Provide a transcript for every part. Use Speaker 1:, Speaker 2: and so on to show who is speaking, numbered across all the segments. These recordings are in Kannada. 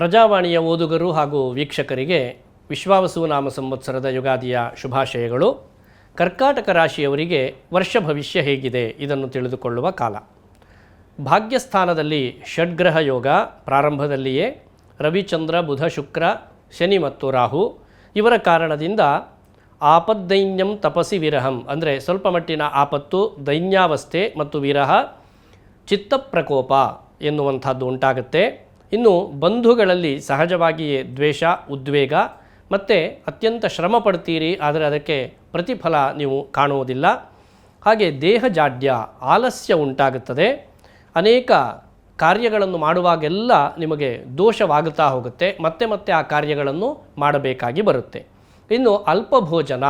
Speaker 1: ಪ್ರಜಾವಾಣಿಯ ಓದುಗರು ಹಾಗೂ ವೀಕ್ಷಕರಿಗೆ ವಿಶ್ವಾವಸು ನಾಮ ಸಂವತ್ಸರದ ಯುಗಾದಿಯ ಶುಭಾಶಯಗಳು. ಕರ್ಕಾಟಕ ರಾಶಿಯವರಿಗೆ ವರ್ಷ ಭವಿಷ್ಯ ಹೇಗಿದೆ ಇದನ್ನು ತಿಳಿದುಕೊಳ್ಳುವ ಕಾಲ. ಭಾಗ್ಯಸ್ಥಾನದಲ್ಲಿ ಷಡ್ಗ್ರಹ ಯೋಗ ಪ್ರಾರಂಭದಲ್ಲಿಯೇ ರವಿಚಂದ್ರ, ಬುಧ, ಶುಕ್ರ, ಶನಿ ಮತ್ತು ರಾಹು ಇವರ ಕಾರಣದಿಂದ ಆಪದ್ದೈನ್ಯಂ ತಪಸಿ ವಿರಹಂ ಅಂದರೆ ಸ್ವಲ್ಪ ಮಟ್ಟಿನ ಆಪತ್ತು, ದೈನ್ಯಾವಸ್ಥೆ ಮತ್ತು ವಿರಹ ಚಿತ್ತಪ್ರಕೋಪ ಎನ್ನುವಂಥದ್ದು ಉಂಟಾಗುತ್ತೆ. ಇನ್ನು ಬಂಧುಗಳಲ್ಲಿ ಸಹಜವಾಗಿಯೇ ದ್ವೇಷ, ಉದ್ವೇಗ ಮತ್ತು ಅತ್ಯಂತ ಶ್ರಮ ಪಡ್ತೀರಿ, ಆದರೆ ಅದಕ್ಕೆ ಪ್ರತಿಫಲ ನೀವು ಕಾಣುವುದಿಲ್ಲ. ಹಾಗೆ ದೇಹ ಜಾಡ್ಯ ಆಲಸ್ಯ ಉಂಟಾಗುತ್ತದೆ. ಅನೇಕ ಕಾರ್ಯಗಳನ್ನು ಮಾಡುವಾಗೆಲ್ಲ ನಿಮಗೆ ದೋಷವಾಗುತ್ತಾ ಹೋಗುತ್ತೆ. ಮತ್ತೆ ಮತ್ತೆ ಆ ಕಾರ್ಯಗಳನ್ನು ಮಾಡಬೇಕಾಗಿ ಬರುತ್ತೆ. ಇನ್ನು ಅಲ್ಪ ಭೋಜನ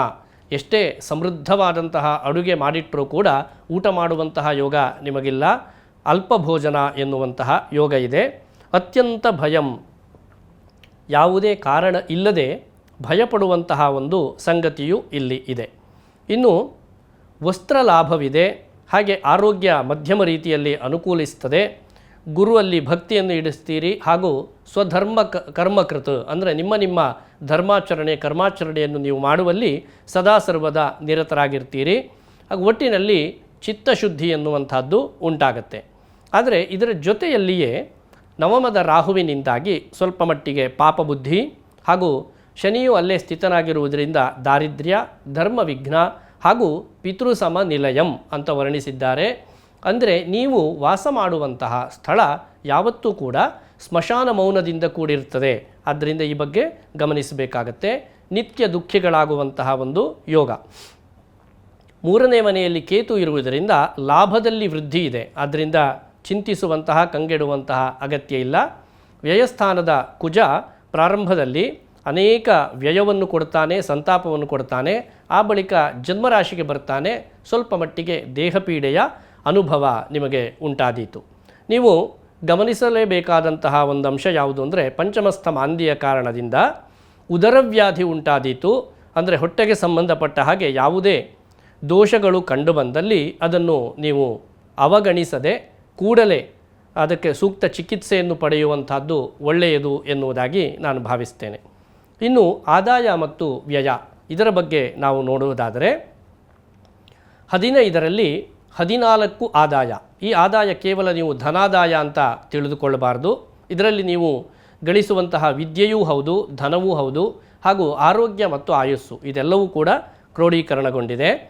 Speaker 1: ಎಷ್ಟೇ ಸಮೃದ್ಧವಾದಂತಹ ಅಡುಗೆ ಮಾಡಿಟ್ಟರೂ ಕೂಡ ಊಟ ಮಾಡುವಂತಹ ಯೋಗ ನಿಮಗಿಲ್ಲ. ಅಲ್ಪ ಭೋಜನ ಎನ್ನುವಂತಹ ಯೋಗ ಇದೆ. ಅತ್ಯಂತ ಭಯಂ. ಯಾವುದೇ ಕಾರಣ ಇಲ್ಲದೆ ಭಯಪಡುವಂತಹ ಒಂದು ಸಂಗತಿಯು ಇಲ್ಲಿ ಇದೆ. ಇನ್ನು ವಸ್ತ್ರ ಲಾಭವಿದೆ ಹಾಗೆ ಆರೋಗ್ಯ ಮಧ್ಯಮ ರೀತಿಯಲ್ಲಿ ಅನುಕೂಲಿಸ್ತದೆ. ಗುರುವಲ್ಲಿ ಭಕ್ತಿಯನ್ನು ಇಡಿಸ್ತೀರಿ ಹಾಗೂ ಸ್ವಧರ್ಮ ಕ, ಕರ್ಮಕೃತ ಅಂದರೆ ನಿಮ್ಮ ನಿಮ್ಮ ಧರ್ಮಾಚರಣೆ, ಕರ್ಮಾಚರಣೆಯನ್ನು ನೀವು ಮಾಡುವಲ್ಲಿ ಸದಾ ಸರ್ವದ ನಿರತರಾಗಿರ್ತೀರಿ. ಹಾಗೂ ಒಟ್ಟಿನಲ್ಲಿ ಚಿತ್ತಶುದ್ಧಿ ಎನ್ನುವಂಥದ್ದು ಉಂಟಾಗತ್ತೆ. ಆದರೆ ಇದರ ಜೊತೆಯಲ್ಲಿಯೇ ನವಮದ ರಾಹುವಿನಿಂದಾಗಿ ಸ್ವಲ್ಪ ಮಟ್ಟಿಗೆ ಪಾಪಬುದ್ಧಿ ಹಾಗೂ ಶನಿಯು ಅಲ್ಲೇ ಸ್ಥಿತನಾಗಿರುವುದರಿಂದ ದಾರಿದ್ರ್ಯ ಧರ್ಮ ವಿಘ್ನ ಹಾಗೂ ಪಿತೃಸಮ ನಿಲಯಂ ಅಂತ ವರ್ಣಿಸಿದ್ದಾರೆ. ಅಂದರೆ ನೀವು ವಾಸ ಮಾಡುವಂತಹ ಸ್ಥಳ ಯಾವತ್ತೂ ಕೂಡ ಸ್ಮಶಾನ ಮೌನದಿಂದ ಕೂಡಿರುತ್ತದೆ. ಆದ್ದರಿಂದ ಈ ಬಗ್ಗೆ ಗಮನಿಸಬೇಕಾಗತ್ತೆ. ನಿತ್ಯ ದುಃಖಿಗಳಾಗುವಂತಹ ಒಂದು ಯೋಗ. ಮೂರನೇ ಮನೆಯಲ್ಲಿ ಕೇತು ಇರುವುದರಿಂದ ಲಾಭದಲ್ಲಿ ವೃದ್ಧಿ ಇದೆ. ಆದ್ದರಿಂದ ಚಿಂತಿಸುವಂತಹ, ಕಂಗೆಡುವಂತಹ ಅಗತ್ಯ ಇಲ್ಲ. ವ್ಯಯಸ್ಥಾನದ ಕುಜ ಪ್ರಾರಂಭದಲ್ಲಿ ಅನೇಕ ವ್ಯಯವನ್ನು ಕೊಡ್ತಾನೆ, ಸಂತಾಪವನ್ನು ಕೊಡ್ತಾನೆ. ಆ ಬಳಿಕ ಜನ್ಮರಾಶಿಗೆ ಬರ್ತಾನೆ. ಸ್ವಲ್ಪ ಮಟ್ಟಿಗೆ ದೇಹಪೀಡೆಯ ಅನುಭವ ನಿಮಗೆ ಉಂಟಾದೀತು. ನೀವು ಗಮನಿಸಲೇಬೇಕಾದಂತಹ ಒಂದು ಅಂಶ ಯಾವುದು ಅಂದರೆ, ಪಂಚಮಸ್ಥ ಮಾಂದಿಯ ಕಾರಣದಿಂದ ಉದರವ್ಯಾಧಿ ಉಂಟಾದೀತು. ಅಂದರೆ ಹೊಟ್ಟೆಗೆ ಸಂಬಂಧಪಟ್ಟ ಹಾಗೆ ಯಾವುದೇ ದೋಷಗಳು ಕಂಡುಬಂದಲ್ಲಿ ಅದನ್ನು ನೀವು ಅವಗಣಿಸದೆ ಕೂಡಲೇ ಅದಕ್ಕೆ ಸೂಕ್ತ ಚಿಕಿತ್ಸೆಯನ್ನು ಪಡೆಯುವಂಥದ್ದು ಒಳ್ಳೆಯದು ಎನ್ನುವುದಾಗಿ ನಾನು ಭಾವಿಸ್ತೇನೆ. ಇನ್ನು ಆದಾಯ ಮತ್ತು ವ್ಯಯ ಇದರ ಬಗ್ಗೆ ನಾವು ನೋಡುವುದಾದರೆ, ಹದಿನೈದರಲ್ಲಿ ಹದಿನಾಲ್ಕು ಆದಾಯ. ಈ ಆದಾಯ ಕೇವಲ ನೀವು ಧನಾದಾಯ ಅಂತ ತಿಳಿದುಕೊಳ್ಳಬಾರ್ದು. ಇದರಲ್ಲಿ ನೀವು ಗಳಿಸುವಂತಹ ವಿದ್ಯೆಯೂ ಹೌದು, ಧನವೂ ಹೌದು ಹಾಗೂ ಆರೋಗ್ಯ ಮತ್ತು ಆಯುಸ್ಸು ಇದೆಲ್ಲವೂ ಕೂಡ ಕ್ರೋಢೀಕರಣಗೊಂಡಿದೆ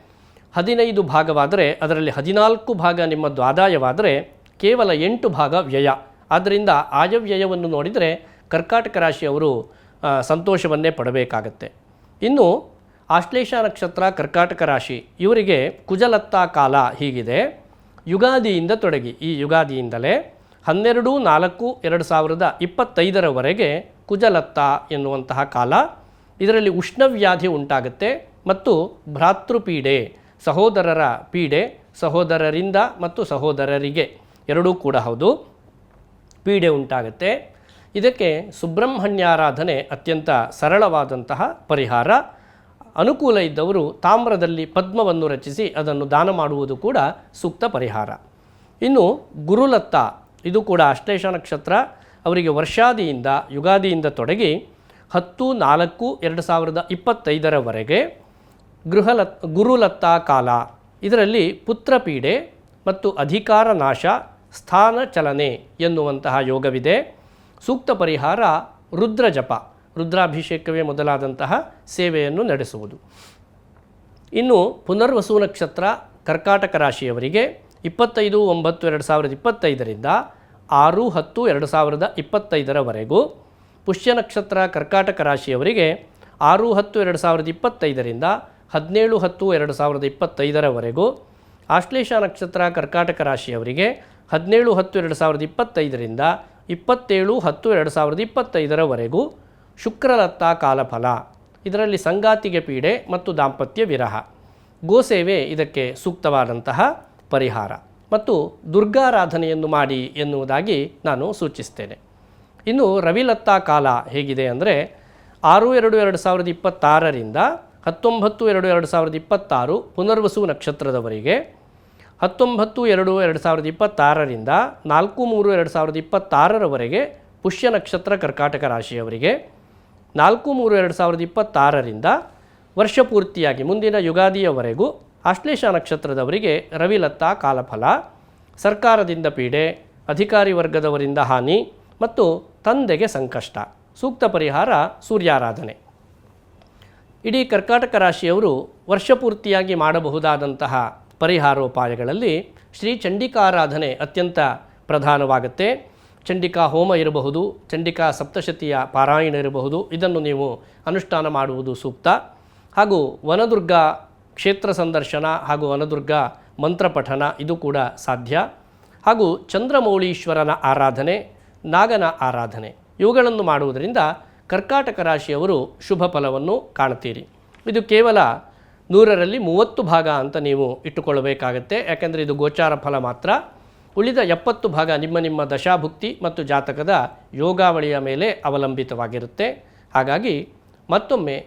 Speaker 1: ಹದಿನೈದು ಭಾಗವಾದರೆ ಅದರಲ್ಲಿ ಹದಿನಾಲ್ಕು ಭಾಗ ನಿಮ್ಮದು ಆದಾಯವಾದರೆ ಕೇವಲ ಎಂಟು ಭಾಗ ವ್ಯಯ. ಆದ್ದರಿಂದ ಆಯವ್ಯಯವನ್ನು ನೋಡಿದರೆ ಕರ್ಕಾಟಕ ರಾಶಿಯವರು ಸಂತೋಷವನ್ನೇ ಪಡಬೇಕಾಗತ್ತೆ. ಇನ್ನು ಆಶ್ಲೇಷ ನಕ್ಷತ್ರ, ಕರ್ಕಾಟಕ ರಾಶಿ, ಇವರಿಗೆ ಕುಜಲತ್ತಾ ಕಾಲ ಹೀಗಿದೆ. ಯುಗಾದಿಯಿಂದ ತೊಡಗಿ. ಈ ಯುಗಾದಿಯಿಂದಲೇ ಹನ್ನೆರಡು, ನಾಲ್ಕು, ಎರಡು ಸಾವಿರದ ಇಪ್ಪತ್ತೈದರವರೆಗೆ ಕುಜಲತ್ತ ಎನ್ನುವಂತಹ ಕಾಲ. ಇದರಲ್ಲಿ ಉಷ್ಣವ್ಯಾಧಿ ಉಂಟಾಗುತ್ತೆ ಮತ್ತು ಭ್ರಾತೃಪೀಡೆ ಸಹೋದರರ ಪೀಡೆ, ಸಹೋದರರಿಂದ ಮತ್ತು ಸಹೋದರರಿಗೆ. ಎರಡೂ ಕೂಡ ಹೌದು. ಪೀಡೆ ಉಂಟಾಗುತ್ತೆ. ಇದಕ್ಕೆ ಸುಬ್ರಹ್ಮಣ್ಯಾರಾಧನೆ ಅತ್ಯಂತ ಸರಳವಾದಂತಹ ಪರಿಹಾರ. ಅನುಕೂಲ ಇದ್ದವರು ತಾಮ್ರದಲ್ಲಿ ಪದ್ಮವನ್ನು ರಚಿಸಿ ಅದನ್ನು ದಾನ ಮಾಡುವುದು ಕೂಡ ಸೂಕ್ತ ಪರಿಹಾರ. ಇನ್ನು ಗುರುಲತ್ತ, ಇದು ಕೂಡ ಅಶ್ಲೇಷ ನಕ್ಷತ್ರ. ಅವರಿಗೆ ವರ್ಷಾದಿಯಿಂದ, ಯುಗಾದಿಯಿಂದ ತೊಡಗಿ ಹತ್ತು ನಾಲ್ಕು ಎರಡು ಸಾವಿರದ ಇಪ್ಪತ್ತೈದರವರೆಗೆ ಗೃಹಲತ್, ಗುರುಲತ್ತ ಕಾಲ. ಇದರಲ್ಲಿ ಪುತ್ರಪೀಡೆ ಮತ್ತು ಅಧಿಕಾರ ನಾಶ, ಸ್ಥಾನ ಚಲನೆ ಎನ್ನುವಂತಹ ಯೋಗವಿದೆ. ಸೂಕ್ತ ಪರಿಹಾರ ರುದ್ರ ಜಪ ರುದ್ರಾಭಿಷೇಕವೇ ಮೊದಲಾದಂತಹ ಸೇವೆಯನ್ನು ನಡೆಸುವುದು. ಇನ್ನು ಪುನರ್ವಸು ನಕ್ಷತ್ರ ಕರ್ಕಾಟಕ ರಾಶಿಯವರಿಗೆ ಇಪ್ಪತ್ತೈದು ಒಂಬತ್ತು ಎರಡು ಸಾವಿರದ ಇಪ್ಪತ್ತೈದರಿಂದ ಆರು ಹತ್ತು ಎರಡು ಸಾವಿರದ ಇಪ್ಪತ್ತೈದರವರೆಗೂ ಪುಷ್ಯ ನಕ್ಷತ್ರ ಕರ್ಕಾಟಕ ರಾಶಿಯವರಿಗೆ ಆರು ಹತ್ತು ಎರಡು ಸಾವಿರದ ಇಪ್ಪತ್ತೈದರಿಂದ ಹದಿನೇಳು ಹತ್ತು ಎರಡು ಸಾವಿರದ ಇಪ್ಪತ್ತೈದರವರೆಗೂ ಆಶ್ಲೇಷ ನಕ್ಷತ್ರ ಕರ್ಕಾಟಕ ರಾಶಿಯವರಿಗೆ ಹದಿನೇಳು ಹತ್ತು ಎರಡು ಸಾವಿರದ ಇಪ್ಪತ್ತೈದರಿಂದ ಇಪ್ಪತ್ತೇಳು ಹತ್ತು ಎರಡು ಸಾವಿರದ ಇಪ್ಪತ್ತೈದರವರೆಗೂ ಶುಕ್ರಲತ್ತ ಕಾಲಫಲ. ಇದರಲ್ಲಿ ಸಂಗಾತಿಗೆ ಪೀಡೆ ಮತ್ತು ದಾಂಪತ್ಯ ವಿರಹ. ಗೋಸೇವೆ ಇದಕ್ಕೆ ಸೂಕ್ತವಾದಂತಹ ಪರಿಹಾರ. ಮತ್ತು ದುರ್ಗಾರಾಧನೆಯನ್ನು ಮಾಡಿ ಎನ್ನುವುದಾಗಿ ನಾನು ಸೂಚಿಸ್ತೇನೆ. ಇನ್ನು ರವಿಲತ್ತಾ ಕಾಲ ಹೇಗಿದೆ ಅಂದರೆ ಆರು ಎರಡು ಎರಡು ಸಾವಿರದ ಇಪ್ಪತ್ತಾರರಿಂದ ಹತ್ತೊಂಬತ್ತು ಎರಡು ಎರಡು ಸಾವಿರದ ಇಪ್ಪತ್ತಾರು ಪುನರ್ವಸು ನಕ್ಷತ್ರದವರಿಗೆ ಹತ್ತೊಂಬತ್ತು ಎರಡು ಎರಡು ಸಾವಿರದ ಇಪ್ಪತ್ತಾರರಿಂದ ನಾಲ್ಕು ಮೂರು ಎರಡು ಸಾವಿರದ ಇಪ್ಪತ್ತಾರರವರೆಗೆ ಪುಷ್ಯ ನಕ್ಷತ್ರ ಕರ್ಕಾಟಕ ರಾಶಿಯವರಿಗೆ ನಾಲ್ಕು ಮೂರು ಎರಡು ಸಾವಿರದ ಇಪ್ಪತ್ತಾರರಿಂದ ವರ್ಷ ಪೂರ್ತಿಯಾಗಿ ಮುಂದಿನ ಯುಗಾದಿಯವರೆಗೂ ಆಶ್ಲೇಷ ನಕ್ಷತ್ರದವರಿಗೆ ರವಿಲತ್ತ ಕಾಲಫಲ, ಸರ್ಕಾರದಿಂದ ಪೀಡೆ, ಅಧಿಕಾರಿ ವರ್ಗದವರಿಂದ ಹಾನಿ ಮತ್ತು ತಂದೆಗೆ ಸಂಕಷ್ಟ. ಸೂಕ್ತ ಪರಿಹಾರ ಸೂರ್ಯಾರಾಧನೆ. ಇಡೀ ಕರ್ಕಾಟಕ ರಾಶಿಯವರು ವರ್ಷಪೂರ್ತಿಯಾಗಿ ಮಾಡಬಹುದಾದಂತಹ ಪರಿಹಾರೋಪಾಯಗಳಲ್ಲಿ ಶ್ರೀ ಚಂಡಿಕಾರಾಧನೆ ಅತ್ಯಂತ ಪ್ರಧಾನವಾಗುತ್ತೆ. ಚಂಡಿಕಾ ಹೋಮ ಇರಬಹುದು, ಚಂಡಿಕಾ ಸಪ್ತಶತಿಯ ಪಾರಾಯಣ ಇರಬಹುದು, ಇದನ್ನು ನೀವು ಅನುಷ್ಠಾನ ಮಾಡುವುದು ಸೂಕ್ತ. ಹಾಗೂ ವನದುರ್ಗ ಕ್ಷೇತ್ರ ಸಂದರ್ಶನ ಹಾಗೂ ವನದುರ್ಗ ಮಂತ್ರ ಪಠನ ಇದು ಕೂಡ ಸಾಧ್ಯ. ಹಾಗೂ ಚಂದ್ರಮೌಳೀಶ್ವರನ ಆರಾಧನೆ, ನಾಗನ ಆರಾಧನೆ ಇವುಗಳನ್ನು ಮಾಡುವುದರಿಂದ ಕರ್ಕಾಟಕ ರಾಶಿಯವರು ಶುಭ ಫಲವನ್ನು ಕಾಣ್ತೀರಿ ಇದು ಕೇವಲ ನೂರರಲ್ಲಿ ಮೂವತ್ತು ಭಾಗ ಅಂತ ನೀವು ಇಟ್ಟುಕೊಳ್ಳಬೇಕಾಗತ್ತೆ. ಯಾಕೆಂದರೆ ಇದು ಗೋಚಾರ ಫಲ ಮಾತ್ರ. ಉಳಿದ ಎಪ್ಪತ್ತು ಭಾಗ ನಿಮ್ಮ ನಿಮ್ಮ ದಶಾಭುಕ್ತಿ ಮತ್ತು ಜಾತಕದ ಯೋಗಾವಳಿಯ ಮೇಲೆ ಅವಲಂಬಿತವಾಗಿರುತ್ತೆ. ಹಾಗಾಗಿ ಮತ್ತೊಮ್ಮೆ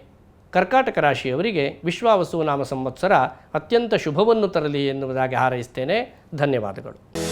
Speaker 1: ಕರ್ಕಾಟಕ ರಾಶಿಯವರಿಗೆ ವಿಶ್ವಾವಸುವ ನಾಮ ಸಂವತ್ಸರ ಅತ್ಯಂತ ಶುಭವನ್ನು ತರಲಿ ಎನ್ನುವುದಾಗಿ ಹಾರೈಸ್ತೇನೆ. ಧನ್ಯವಾದಗಳು.